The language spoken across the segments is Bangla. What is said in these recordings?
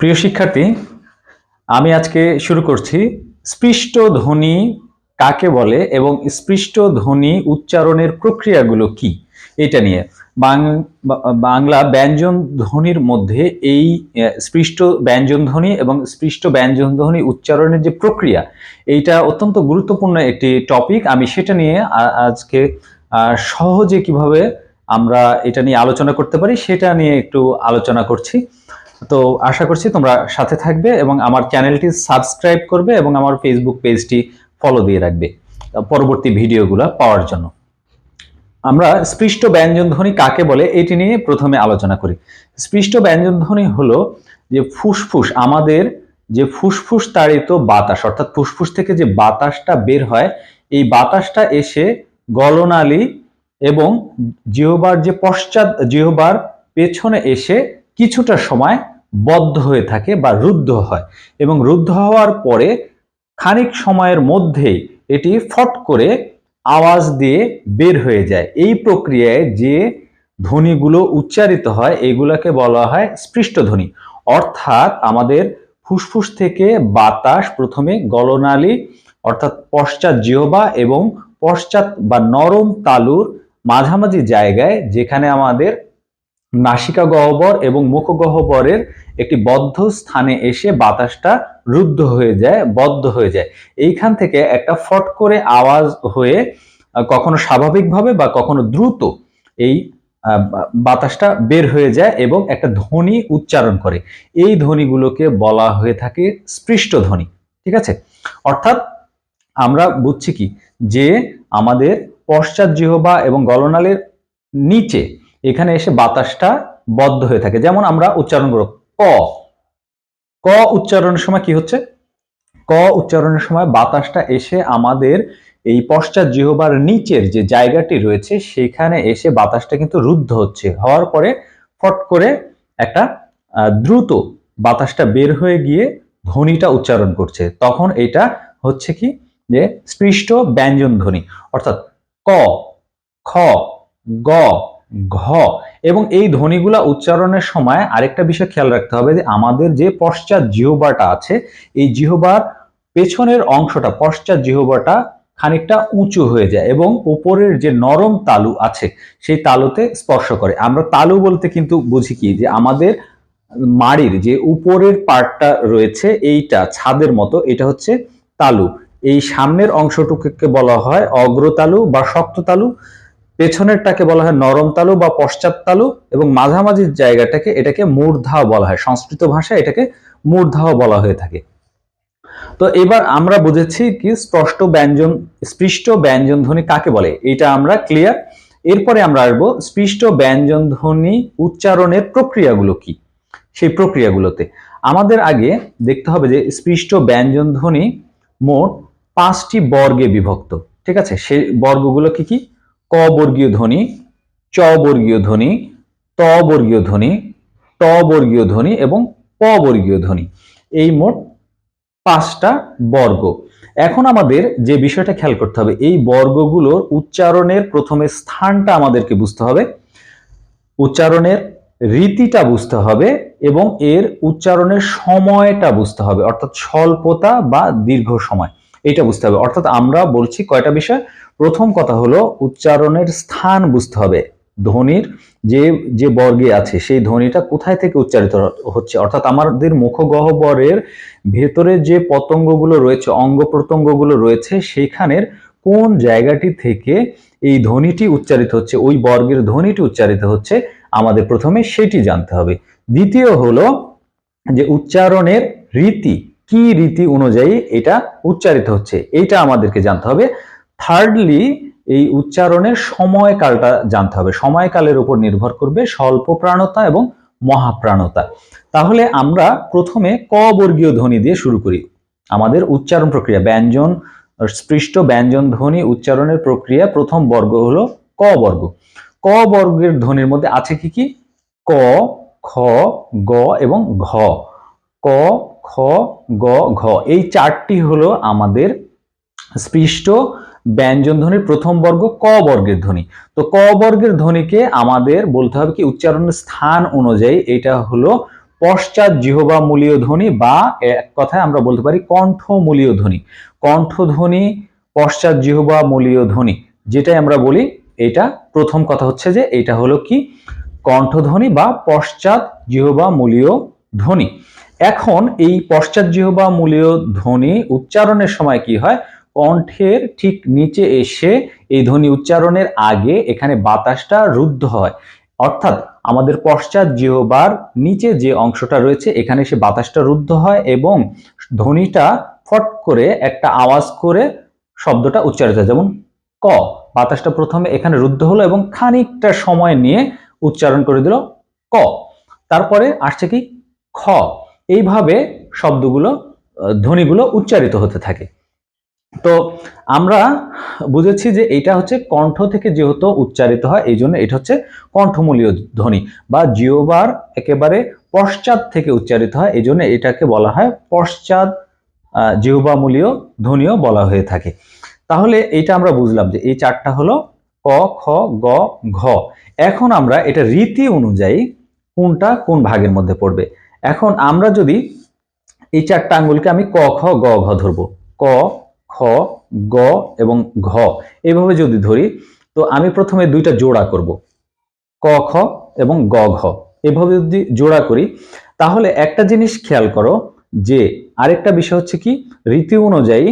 প্রিয় শিক্ষার্থী, আমি আজকে শুরু করছি স্পৃষ্ট ধ্বনি কাকে বলে এবং স্পৃষ্ট ধ্বনি উচ্চারণের প্রক্রিয়াগুলো কি? এটা নিয়ে। বাংলা ব্যঞ্জন ধ্বনির মধ্যে এই স্পৃষ্ট ব্যঞ্জন ধ্বনি এবং স্পৃষ্ট ব্যঞ্জন ধ্বনি উচ্চারণের যে প্রক্রিয়া, এইটা অত্যন্ত গুরুত্বপূর্ণ একটি টপিক। আমি সেটা নিয়ে আজকে সহজে কীভাবে আমরা এটা নিয়ে আলোচনা করতে পারি, সেটা নিয়ে একটু আলোচনা করছি। তো আশা করছি তোমরা সাথে থাকবে এবং আমার চ্যানেলটি সাবস্ক্রাইব করবে এবং আমার ফেসবুক পেজটি ফলো দিয়ে রাখবে পরবর্তী ভিডিওগুলো পাওয়ার জন্য। আমরা স্পৃষ্ট ব্যঞ্জন ধ্বনি কাকে বলে এটি নিয়ে প্রথমে আলোচনা করি। স্পৃষ্ট ব্যঞ্জন ধ্বনি হলো যে ফুসফুস, আমাদের যে ফুসফুস তাড়িত বাতাস, অর্থাৎ ফুসফুস থেকে যে বাতাসটা বের হয়, এই বাতাসটা এসে গলনালী এবং জিহবার যে পশ্চাৎ, জিহবার পেছনে এসে কিছুটা সময় বদ্ধ হয়ে থাকে বা রুদ্ধ হয় এবং রুদ্ধ হওয়ার পরে খানিক সময়ের মধ্যেই এটি ফট করে আওয়াজ দিয়ে বের হয়ে যায়। এই প্রক্রিয়ায় যে ধ্বনিগুলো উচ্চারিত হয়, এগুলোকে বলা হয় স্পৃষ্ট ধ্বনি অর্থাৎ আমাদের ফুসফুস থেকে বাতাস প্রথমে গলনালী, অর্থাৎ পশ্চাৎ জিহবা এবং পশ্চাৎ বা নরম তালুর মাঝামাঝি জায়গায়, যেখানে আমাদের নাসিকা গহ্বর এবং মুখ গহ্বরের একটি বদ্ধ স্থানে এসে বাতাসটা রুদ্ধ হয়ে যায়, বদ্ধ হয়ে যায়। এইখান থেকে একটা ফট করে আওয়াজ হয়ে কখনো স্বাভাবিকভাবে বা কখনো দ্রুত এই বাতাসটা বের হয়ে যায় এবং একটা ধ্বনি উচ্চারণ করে। এই ধ্বনিগুলোকে বলা হয়ে থাকে স্পৃষ্ট ধ্বনি, ঠিক আছে? অর্থাৎ আমরা বুঝছি কি? যে আমাদের পশ্চাৎ জিহ্বা এবং গলনালের নিচে এখানে এসে বাতাসটা বদ্ধ হয়ে থাকে। যেমন আমরা উচ্চারণ করব ক। ক উচ্চারণের সময় কি হচ্ছে? ক উচ্চারণের সময় বাতাসটা এসে আমাদের এই পশ্চাৎ জিহ্বার নিচের যে জায়গাটি রয়েছে, সেখানে এসে বাতাসটা কিন্তু রুদ্ধ হচ্ছে। হওয়ার পরে ফট করে একটা দ্রুত বাতাসটা বের হয়ে গিয়ে ধ্বনিটা উচ্চারণ করছে। তখন এটা হচ্ছে কি? যে স্পৃষ্ট ব্যঞ্জন ধ্বনি। অর্থাৎ ক, খ, গ ঘ। এবং এই ধ্বনিগুলা উচ্চারণের সময় আরেকটা বিষয় খেয়াল রাখতে হবে যে আমাদের যে পশ্চাৎ জিহ্বাটা আছে, এই জিহ্বার পেছনের অংশটা, পশ্চাৎ জিহ্বাটা খানিকটা উঁচু হয়ে যায় এবং উপরের যে নরম তালু আছে, সেই তালুতে স্পর্শ করে। আমরা তালু বলতে কিন্তু বুঝি কি? যে আমাদের মাড়ির যে উপরের পার্টটা রয়েছে, এইটা ছাদের মতো, এটা হচ্ছে তালু। এই সামনের অংশটুকুকে বলা হয় অগ্রতালু বা শক্ত তালু। পেছনেরটাকে বলা হয় নরম তালু বা পশ্চাৎ তালু এবং মাঝামাঝি জায়গাটাকে এটাকে মূর্ধাও বলা হয়। সংস্কৃত ভাষায় এটাকে মূর্ধাও বলা হয়ে থাকে। তো এবার আমরা বুঝেছি কি স্পষ্ট ব্যঞ্জন, স্পৃষ্ট ব্যঞ্জন ধ্বনি কাকে বলে? এটা আমরা ক্লিয়ার এরপরে আমরা আসব স্পৃষ্ট ব্যঞ্জন ধ্বনি উচ্চারণের প্রক্রিয়াগুলো কি? সেই প্রক্রিয়াগুলোতে। আমাদের আগে দেখতে হবে যে স্পৃষ্ট ব্যঞ্জন ধ্বনি মোট পাঁচটি বর্গে বিভক্ত। ঠিক আছে? সেই বর্গগুলো কি কি? ক বর্গীয় ধ্বনি চ বর্গীয় ধ্বনি ত বর্গীয় ধ্বনি ট বর্গীয় ধ্বনি এবং প বর্গীয় ধ্বনি। এই মোট পাঁচটা বর্গ। এখন আমাদের যে বিষয়টা খেয়াল করতে হবে, এই বর্গগুলোর উচ্চারণের প্রথমে স্থানটা আমাদেরকে বুঝতে হবে, উচ্চারণের রীতিটা বুঝতে হবে এবং এর উচ্চারণের সময়টা বুঝতে হবে, অর্থাৎ স্বল্পতা বা দীর্ঘ সময়। এটা বুঝতে হবে। অর্থাৎ আমরা বলছি কয়টা বিষয়? প্রথম কথা হলো উচ্চারণের স্থান বুঝতে হবে। ধ্বনির যে যে বর্গে আছে, সেই ধ্বনিটা কোথায় থেকে উচ্চারিত হচ্ছে? অর্থাৎ আমাদের মুখগহ্বরের ভেতরে যে পতঙ্গগুলো রয়েছে, অঙ্গ প্রত্যঙ্গগুলো রয়েছে সেখানের কোন জায়গাটি থেকে এই ধ্বনিটি উচ্চারিত হচ্ছে, ওই বর্গের ধ্বনিটি উচ্চারিত হচ্ছে, আমাদের প্রথমে সেটি জানতে হবে। দ্বিতীয় হলো যে উচ্চারণের রীতি কি রীতি অনুযায়ী এটা উচ্চারিত হচ্ছে? এটা আমাদেরকে জানতে হবে। থার্ডলি এই উচ্চারণের সময়কালটা জানতে হবে। সময়কালের উপর নির্ভর করবে স্বল্প প্রাণতা এবং মহাপ্রাণতা। তাহলে আমরা প্রথমে ক বর্গীয় ধ্বনি দিয়ে শুরু করি। আমাদের উচ্চারণ প্রক্রিয়া, ব্যঞ্জন, স্পৃষ্ট ব্যঞ্জন ধ্বনি উচ্চারণের প্রক্রিয়া প্রথম বর্গ হলো ক বর্গ। ক বর্গের ধ্বনির মধ্যে আছে কি কি? ক, খ, গ এবং ঘ। ক খ, গ, ঘ। এই চারটি হলো আমাদের স্পৃষ্ট, ব্যঞ্জন ধ্বনির প্রথম বর্গ, ক বর্গের ধ্বনি। তো ক বর্গের ধ্বনিকে আমাদের বলতে হবে কি, উচ্চারণের স্থান অনুযায়ী এটা হলো পশ্চাৎ জিহবা মূলীয় ধ্বনি বা এক কথায় আমরা বলতে পারি কণ্ঠমূলীয় ধ্বনি। কণ্ঠধ্বনি, পশ্চাৎ জিহবা মূলীয় ধ্বনি। যেটাই আমরা বলি, এটা প্রথম কথা হচ্ছে যে এটা হলো কি, কণ্ঠধ্বনি বা পশ্চাৎ জিহবা মূলীয় ধ্বনি। এখন এই পশ্চাৎ জিহবা মূলীয় ধ্বনি উচ্চারণের সময় কি হয়? কণ্ঠের ঠিক নিচে এসে এই ধ্বনি উচ্চারণের আগে এখানে বাতাসটা রুদ্ধ হয়। অর্থাৎ আমাদের পশ্চাৎ জিহবার নিচে যে অংশটা রয়েছে, এখানে সে বাতাসটা রুদ্ধ হয় এবং ধ্বনিটা ফট করে একটা আওয়াজ করে শব্দটা উচ্চারিত হয়। যেমন ক, বাতাসটা প্রথমে এখানে রুদ্ধ হলো এবং খানিকটা সময় নিয়ে উচ্চারণ করে দিল ক। তারপরে আসছে কি? খ। এইভাবে শব্দগুলো ধ্বনিগুলো উচ্চারিত হতে থাকে। তো আমরা বুঝেছি যে এটা হচ্ছে কণ্ঠ থেকে যেহেতু উচ্চারিত হয়, এই জন্য এটা হচ্ছে কণ্ঠমূলীয় ধ্বনি বা জিওবার একেবারে পশ্চাৎ থেকে উচ্চারিত হয়, এই জন্য এটাকে বলা হয় পশ্চাৎ জিহ্বামূলীয় ধ্বনিও বলা হয়ে থাকে। তাহলে এটা আমরা বুঝলাম যে এই চারটা হলো ক, খ, গ, ঘ। এখন আমরা এটা রীতি অনুযায়ী কোনটা কোন ভাগের মধ্যে পড়বে? এখন আমরা যদি এই চারটা আঙ্গুলকে আমি ক, খ, গ, ঘ ধরবো। ক, খ, গ এবং ঘ। এইভাবে যদি ধরি, তো আমি প্রথমে দুইটা জোড়া করব। ক, খ এবং গ, ঘ। এভাবে যদি জোড়া করি, তাহলে একটা জিনিস খেয়াল করো যে আরেকটা বিষয় হচ্ছে কি, রীতি অনুযায়ী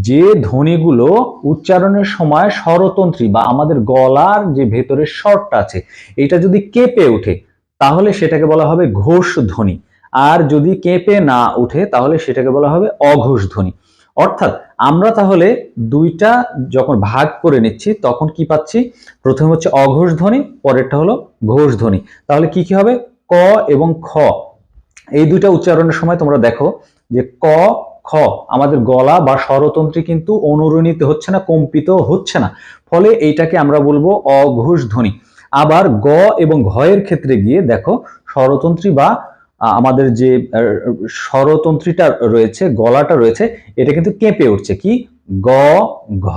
যে ধ্বনিগুলো উচ্চারণের সময় স্বরতন্ত্রী বা আমাদের গলার যে ভেতরের স্বরটা আছে এটা যদি কেঁপে ওঠে তাহলে সেটাকে বলা হবে ঘোষ ধ্বনি আর যদি কেঁপে না ওঠে তাহলে সেটাকে বলা হবে অঘোষ ধ্বনি অর্থাৎ আমরা তাহলে দুইটা যখন ভাগ করে নিচ্ছি, তখন কি পাচ্ছি? প্রথমে হচ্ছে অঘোষ ধ্বনি পরেরটা হলো ঘোষ ধ্বনি তাহলে কি কি হবে? ক এবং খ। এই দুইটা উচ্চারণের সময় তোমরা দেখো যে ক, খ, আমাদের গলা বা স্বরতন্ত্রী কিন্তু অনুরণিত হচ্ছে না, কম্পিত হচ্ছে না। ফলে এইটাকে আমরা বলব অঘোষ ধ্বনি আবার গ এবং ঘয়ের ক্ষেত্রে গিয়ে দেখো স্বরতন্ত্রী বা আমাদের যে স্বরতন্ত্রীটা রয়েছে, গলাটা রয়েছে, এটা কিন্তু কেঁপে উঠছে। কি? গ, ঘ,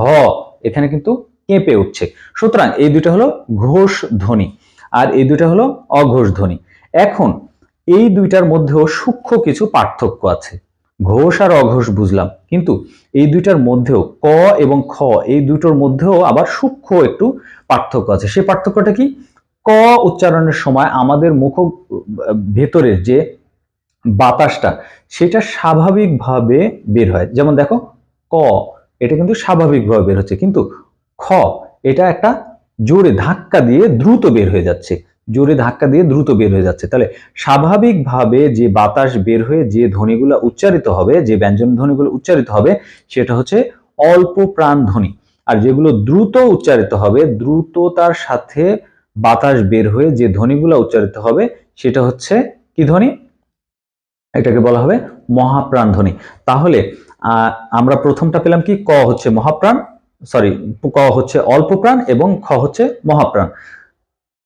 এখানে কিন্তু কেঁপে উঠছে। সুতরাং এই দুটো হলো ঘোষ ধ্বনি আর এই দুটো হলো অঘোষ ধ্বনি এখন এই দুইটার মধ্যেও সূক্ষ্ম কিছু পার্থক্য আছে। ঘোষ আর অঘোষ বুঝলাম। কিন্তু এই দুইটার মধ্যেও ক এবং খ, এই দুটোর মধ্যেও আবার সূক্ষ্ম একটু পার্থক্য আছে। সেই পার্থক্যটা কি? ক উচ্চারণের সময় আমাদের মুখ ভেতরের যে বাতাসটা, সেটা স্বাভাবিকভাবে বের হয়। যেমন দেখো, ক, এটা কিন্তু স্বাভাবিকভাবে বের হচ্ছে। কিন্তু খ, এটা একটা জোরে ধাক্কা দিয়ে দ্রুত বের হয়ে যাচ্ছে। জোরে ধাক্কা দিয়ে দ্রুত বের হয়ে যাচ্ছে। তাহলে স্বাভাবিকভাবে যে বাতাস বের হয়ে যে ধ্বনিগুলো উচ্চারিত হবে, যে ব্যঞ্জন ধ্বনিগুলো উচ্চারিত হবে, সেটা হচ্ছে অল্প প্রাণ ধ্বনি। আর যেগুলো দ্রুত উচ্চারিত হবে, দ্রুততার সাথে বাতাস বের হয়ে যে ধ্বনিগুলো উচ্চারিত হবে, সেটা হচ্ছে কি ধ্বনি? এটাকে বলা হবে মহাপ্রাণ ধ্বনি। তাহলে আমরা প্রথমটা পেলাম কি? ক হচ্ছে মহাপ্রাণ সরি ক হচ্ছে অল্প প্রাণ এবং খ হচ্ছে মহাপ্রাণ।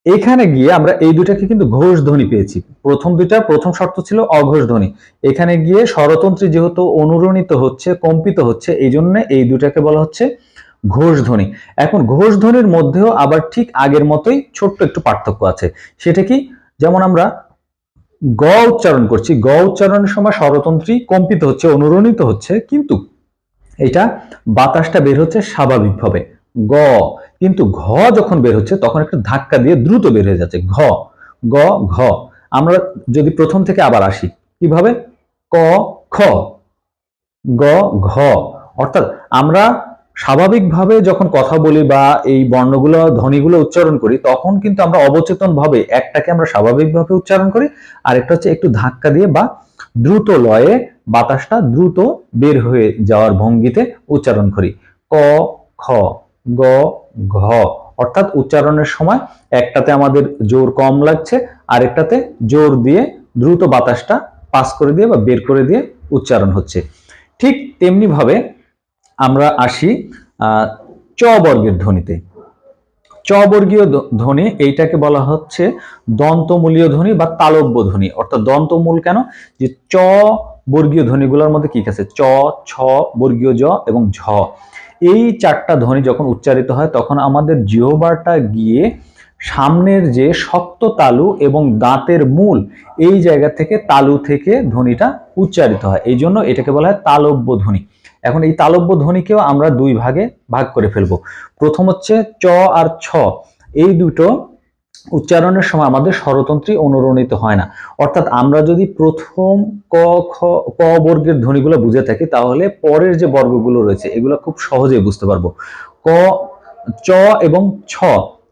এখানে গিয়ে আমরা এই দুটাকে কিন্তু ঘোষ ধ্বনি পেয়েছি। প্রথম দুইটা, প্রথম শর্ত ছিল অঘোষ ধ্বনি। এখানে গিয়ে স্বরতন্ত্রী যেহেতু অনুরণিত হচ্ছে, কম্পিত হচ্ছে, এই জন্য এই দুটাকে বলা হচ্ছে ঘোষ ধ্বনি। এখন ঘোষ ধ্বনির মধ্যেও আবার ঠিক আগের মতোই ছোট্ট একটু পার্থক্য আছে। সেটা কি? যেমন আমরা গ উচ্চারণ করছি। গ উচ্চারণের সময় স্বরতন্ত্রী কম্পিত হচ্ছে, অনুরণিত হচ্ছে, কিন্তু এটা বাতাসটা বের হচ্ছে স্বাভাবিকভাবে। গ। কিন্তু ঘ যখন বের হচ্ছে, তখন একটা ধাক্কা দিয়ে দ্রুত বের হয়ে যাচ্ছে। ঘ, গ, ঘ। আমরা যদি প্রথম থেকে আবার আসি, কীভাবে? ক, খ। গ, ঘ। অর্থাৎ আমরা স্বাভাবিকভাবে যখন কথা বলি বা এই বর্ণগুলো, ধ্বনিগুলো উচ্চারণ করি, তখন কিন্তু আমরা অবচেতন ভাবে একটাকে আমরা স্বাভাবিকভাবে উচ্চারণ করি আর একটা হচ্ছে একটু ধাক্কা দিয়ে বা দ্রুত লয়ে বাতাসটা দ্রুত বের হয়ে যাওয়ার ভঙ্গিতে উচ্চারণ করি। ক, খ। গ, ঘ। অর্থাৎ উচ্চারণের সময় একটাতে আমাদের জোর কম লাগছে, আরেকটাতে জোর দিয়ে দ্রুত বাতাসটা পাস করে দিয়ে বা বের করে দিয়ে উচ্চারণ হচ্ছে। ঠিক তেমনি ভাবে আমরা আসি চ বর্গের ধ্বনিতে। চ বর্গীয় ধ্ব- ধ্বনি এইটাকে বলা হচ্ছে দন্তমূলীয় ধ্বনি বা তালব্য ধ্বনি। অর্থাৎ দন্তমূল কেন? যে চ বর্গীয় ধ্বনিগুলোর মধ্যে কি আছে? চ, ছ, বর্গীয় জ এবং ঝ। এই চারটা ধ্বনি যখন উচ্চারিত হয়, তখন আমাদের জিওবারটা গিয়ে সামনের যে শক্ত তালু এবং দাঁতের মূল, এই জায়গা থেকে তালু থেকে ধ্বনিটা উচ্চারিত হয়। এই জন্য এটাকে বলা হয় তালব্য ধ্বনি। এখন এই তালব্য ধ্বনিকেও আমরা দুই ভাগে ভাগ করে ফেলব। প্রথম হচ্ছে চ আর ছ। এই দুটো উচ্চারণের সময় আমাদের স্বরতন্ত্রী অনুরণিত হয় না। অর্থাৎ আমরা যদি প্রথম ক, খ ক বর্গের ধ্বনিগুলো বুঝে থাকি, তাহলে পরের যে বর্গগুলো রয়েছে, এগুলো খুব সহজেই বুঝতে পারব। ক, চ এবং ছ,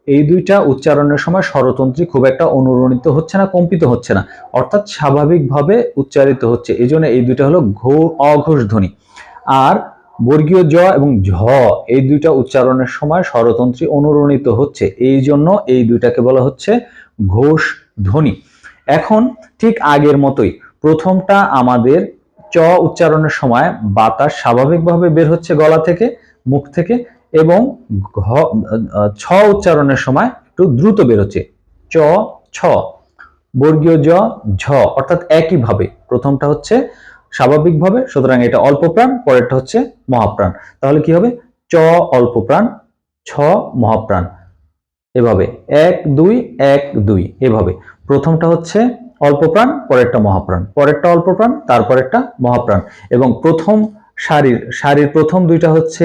এই দুইটা উচ্চারণের সময় স্বরতন্ত্রী খুব একটা অনুরণিত হচ্ছে না, কম্পিত হচ্ছে না। অর্থাৎ স্বাভাবিকভাবে উচ্চারিত হচ্ছে। এই জন্য এই দুইটা হলো ঘো অঘোষ ধ্বনি। আর বর্গীয় জ এবং ঝ এই দুইটা উচ্চারণের সময় স্বরতন্ত্রী অনুরণিত হচ্ছে। এই জন্য এই দুইটাকে বলা হচ্ছে ঘোষ ধ্বনি। এখন ঠিক আগের মতোই প্রথমটা আমাদের চ উচ্চারণের সময় বাতাস স্বাভাবিকভাবে বের হচ্ছে গলা থেকে, মুখ থেকে এবং ঘ, ছ উচ্চারণের সময় একটু দ্রুত বেরোচ্ছে চ, ছ। বর্গীয় জ, ঝ অর্থাৎ একইভাবে প্রথমটা হচ্ছে স্বাভাবিকভাবে, সুতরাং এটা অল্প প্রাণ, পরেরটা হচ্ছে মহাপ্রাণ। তাহলে কি হবে? চ অল্প প্রাণ, ছ মহাপ্রাণ। এভাবে। এক, দুই এক, দুই। এভাবে। প্রথমটা হচ্ছে অল্প প্রাণ, পরেরটা মহাপ্রাণ। পরেরটা অল্প প্রাণ, তারপরেরটা মহাপ্রাণ। এবং প্রথম সারির সারির প্রথম দুইটা হচ্ছে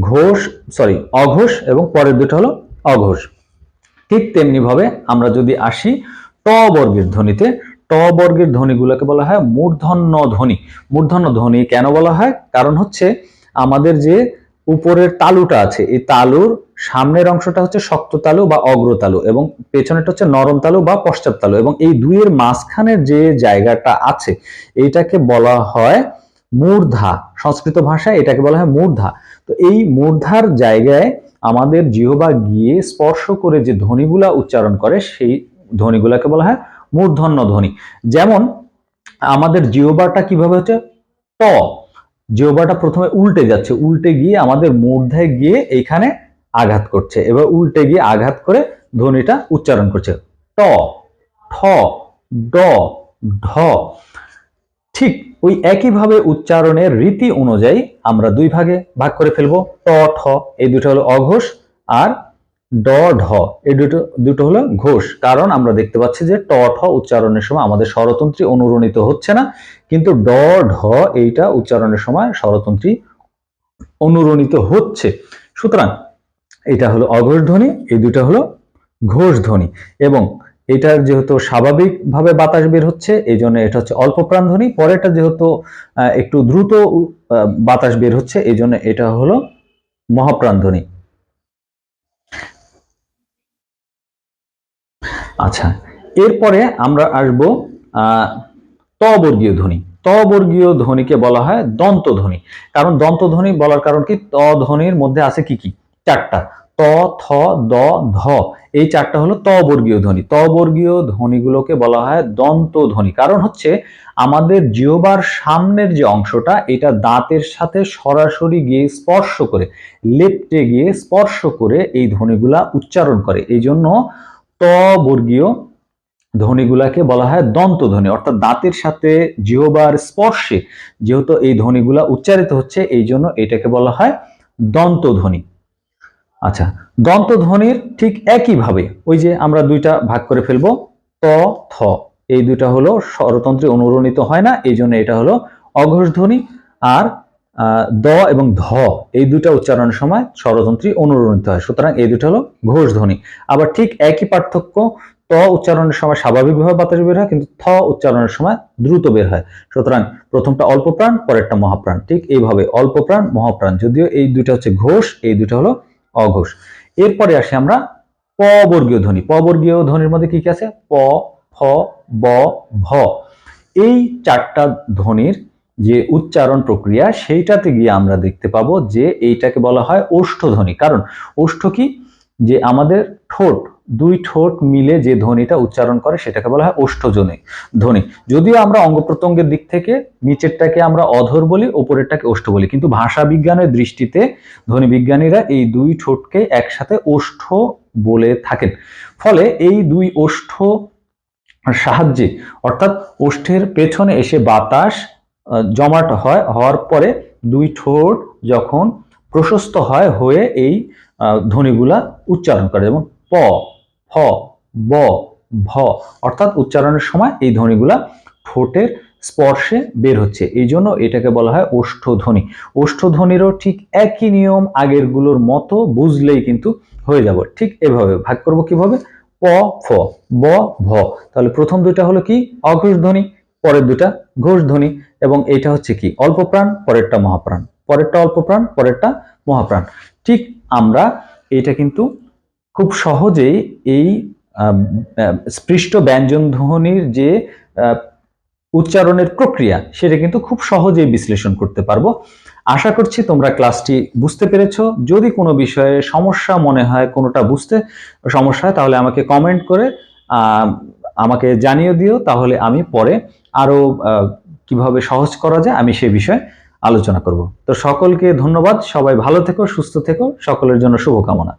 ঘোষ সরি অঘোষ, এবং পরের দুটো হলো অঘোষ। ঠিক তেমনি ভাবে আমরা যদি আসি ট বর্গের ধ্বনিতে ট বর্গের ধ্বনিগুলোকে বলা হয় মূর্ধন্য ধ্বনি। মূর্ধন্য ধ্বনি কেন বলা হয়? কারণ হচ্ছে আমাদের যে উপরের তালুটা আছে, এই তালুর সামনের অংশটা হচ্ছে শক্ত তালু বা অগ্র তালু এবং পেছনেরটা হচ্ছে নরম তালু বা পশ্চাৎ তালু এবং এই দুইয়ের মাঝখানের যে জায়গাটা আছে, এইটাকে বলা হয় মূর্ধা। সংস্কৃত ভাষায় এটাকে বলা হয় মূর্ধা। তো এই মূর্ধার জায়গায় আমাদের জিহবা গিয়ে স্পর্শ করে যে ধ্বনিগুলা উচ্চারণ করে, সেই ধ্বনিগুলাকে বলা হয় মূর্ধন্য ধ্বনি। যেমন আমাদের জিহবাটা কীভাবে হচ্ছে? ট জিহবাটা প্রথমে উল্টে যাচ্ছে। উল্টে গিয়ে আমাদের মূর্ধায় গিয়ে এইখানে আঘাত করছে। এবার উল্টে গিয়ে আঘাত করে ধ্বনিটা উচ্চারণ করছে। ট। ঠ। ড। ঢ। ঠিক ওই একইভাবে উচ্চারণের রীতি অনুযায়ী আমরা দুই ভাগে ভাগ করে ফেলব। ট ঠ, এই দুটো হলো অঘোষ আর ড ঢ এই দুটো দুটো হলো ঘোষ। কারণ আমরা দেখতে পাচ্ছি যে ট ঠ উচ্চারণের সময় আমাদের স্বরতন্ত্রী অনুরণিত হচ্ছে না, কিন্তু ড ঢ এইটা উচ্চারণের সময় স্বরতন্ত্রী অনুরণিত হচ্ছে। সুতরাং এটা হলো অঘোষ ধ্বনি, এই দুটো হলো ঘোষ ধ্বনি। এবং এটা যেহেতু স্বাভাবিকভাবে বাতাস বের হচ্ছে এই জন্য এটা হচ্ছে অল্প প্রাণধ্বনি পরেরটা যেহেতু একটু দ্রুত বাতাস বের হচ্ছে এই জন্য এটা হলো মহাপ্রাণধ্বনি আচ্ছা এরপরে আমরা আসব তবর্গীয় ধ্বনি। তবর্গীয় ধ্বনিকে বলা হয় দন্ত ধ্বনি কারণ দন্ত ধ্বনি বলার কারণ কি? ত ধ্বনির মধ্যে আছে কি কি? চারটা। ত, থ, দ, ধ। এই চারটা হলো তবর্গীয় ধ্বনি। তবর্গীয় ধ্বনিগুলোকে বলা হয় দন্ত ধ্বনি কারণ হচ্ছে আমাদের জিওবার সামনের যে অংশটা, এটা দাঁতের সাথে সরাসরি গিয়ে স্পর্শ করে, লেপটে গিয়ে স্পর্শ করে এই ধ্বনিগুলা উচ্চারণ করে। এই জন্য ত বর্গীয় ধ্বনিগুলাকে বলা হয় দন্ত ধ্বনি অর্থাৎ দাঁতের সাথে জিহবার স্পর্শে যেহেতু এই ধ্বনিগুলা উচ্চারিত হচ্ছে, এই জন্য এটাকে বলা হয় দন্ত ধ্বনি আচ্ছা দন্ত ধ্বনির ঠিক একইভাবে ওই যে আমরা দুইটা ভাগ করে ফেলব, ত, থ, এই দুইটা হলো স্বরতন্ত্রে অনুরণিত হয় না, এই জন্য এটা হলো অঘোষ ধ্বনি আর দ এবং ধ, এই দুটা উচ্চারণের সময় স্বরতন্ত্রী অনুরণিত হয়। সুতরাং এই দুটো হলো ঘোষ ধ্বনি। আবার ঠিক একই পার্থক্য, ত উচ্চারণের সময় স্বাভাবিকভাবে বাতাস বের হয়, কিন্তু থ উচ্চারণের সময় দ্রুত বের হয়। সুতরাং প্রথমটা অল্প প্রাণ, পরেরটা মহাপ্রাণ। ঠিক এইভাবে অল্প প্রাণ, মহাপ্রাণ। যদিও এই দুইটা হচ্ছে ঘোষ, এই দুটো হলো অঘোষ। এরপরে আসি আমরা প বর্গীয় ধ্বনি। প বর্গীয় ধ্বনির মধ্যে কি কি আছে? প, ফ, ব, ভ। এই চারটা ধ্বনির যে উচ্চারণ প্রক্রিয়া, সেইটাতে গিয়ে আমরা দেখতে পাবো যে এইটাকে বলা হয় ওষ্ঠধ্বনি। কারণ ওষ্ঠ কি? যে আমাদের ঠোঁট, দুই ঠোঁট মিলে যে ধ্বনিটা উচ্চারণ করে, সেটাকে বলা হয় ওষ্ঠজনী ধ্বনি। যদিও আমরা অঙ্গ প্রত্যঙ্গের দিক থেকে নিচেরটাকে আমরা অধর বলি, ওপরেরটাকে ওষ্ঠ বলি, কিন্তু ভাষা বিজ্ঞানের দৃষ্টিতে ধ্বনি বিজ্ঞানীরা এই দুই ঠোঁটকে একসাথে ওষ্ঠ বলে থাকেন। ফলে এই দুই ওষ্ঠ সাহায্যে, অর্থাৎ ওষ্ঠের পেছনে এসে বাতাস জমাট হয়, হওয়ার পরে দুই ঠোঁট যখন প্রশস্ত হয় হয়ে এই ধ্বনিগুলা উচ্চারণ করে যেমন প, ফ, ব, ভ, অর্থাৎ উচ্চারণের সময় এই ধ্বনিগুলা ঠোঁটের স্পর্শে বের হচ্ছে। এই জন্য এটাকে বলা হয় ওষ্ঠধ্বনি। ওষ্ঠধ্বনিরও ঠিক একই নিয়ম আগেরগুলোর মতো বুঝলেই কিন্তু হয়ে যাব। ঠিক এভাবে ভাগ করব কীভাবে? প, ফ, ব, ভ। তাহলে প্রথম দুইটা হলো কি? অঘোষ ধ্বনি পরের দুটা ঘোষ ধ্বনি এবং এটা হচ্ছে কি? অল্প প্রাণ, পরেরটা মহাপ্রাণ। পরেরটা অল্প প্রাণ, পরেরটা মহাপ্রাণ। ঠিক আমরা এটা কিন্তু খুব সহজেই এই স্পৃষ্ট ব্যঞ্জন ধ্বনির যে উচ্চারণের প্রক্রিয়া, সেটা কিন্তু খুব সহজেই বিশ্লেষণ করতে পারব। আশা করছি তোমরা ক্লাসটি বুঝতে পেরেছ। যদি কোনো বিষয়ে সমস্যা মনে হয়, কোনোটা বুঝতে সমস্যা হয়, তাহলে আমাকে কমেন্ট করে আমাকে জানিয়ে দিও। তাহলে আমি পরে আরও আহ, কীভাবে সহজ করা যায় আমি সে বিষয়ে আলোচনা করব। তো সকলকে ধন্যবাদ সবাই ভালো থেকো সুস্থ থেকো সকলের জন্য শুভকামনা।